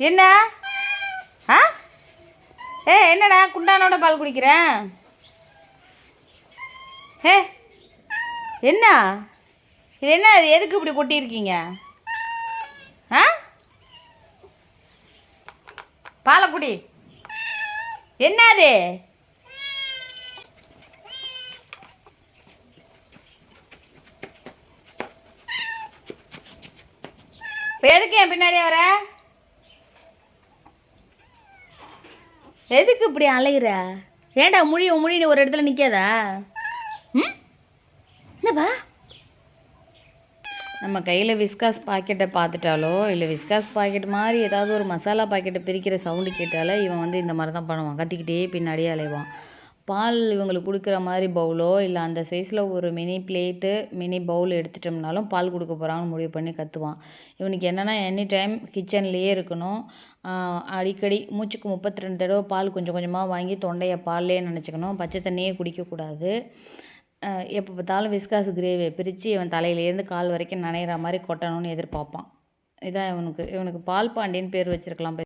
என்ன? ஆ? ஏ என்னடா குண்டானோட பால் குடிக்கிறேன் ஏ என்ன? இது என்ன இது எதுக்கு இப்படி கொட்டியிருக்கீங்க? ஆ? பாலை குடி. என்ன அது? இப்போ எதுக்கு என் பின்னாடியே வர? எதுக்கு இப்படி அலையிற? ஏன்டா முழி உன் ஒரு இடத்துல நிற்காதா ம்? என்னப்பா? நம்ம கையில் விஸ்காஸ் பாக்கெட்டை பார்த்துட்டாலோ இல்லை விஸ்காஸ் பாக்கெட் மாதிரி ஏதாவது ஒரு மசாலா பாக்கெட்டை பிரிக்கிற சவுண்டு கேட்டாலே இவன் வந்து இந்த மாதிரி தான் பண்ணுவான். கத்திக்கிட்டே பின்னாடியே அலைவான். பால் இவங்களுக்கு கொடுக்குற மாதிரி பவுலோ இல்லை அந்த சைஸில் ஒரு மினி பிளேட்டு மினி பவுல் எடுத்துட்டோம்னாலும் பால் கொடுக்க போகிறாங்கன்னு முடிவு பண்ணி கற்றுவான் இவனுக்கு என்னென்னா எனி டைம் கிச்சன்லேயே இருக்கணும். அடிக்கடி மூச்சுக்கு முப்பத்தி ரெண்டு தடவை பால் கொஞ்சம் கொஞ்சமாக வாங்கி தொண்டையை பால்லே நினச்சிக்கணும். பச்சை தண்ணியே குடிக்கக்கூடாது. எப்போ பார்த்தாலும் விஸ்காஸ் கிரேவியை பிரித்து இவன் தலையிலேருந்து கால் வரைக்கும் நனைகிற மாதிரி கொட்டணும்னு எதிர்பார்ப்பான். இதான் இவனுக்கு இவனுக்கு பால் பாண்டியன்னு பேர் வச்சிருக்கலாம்.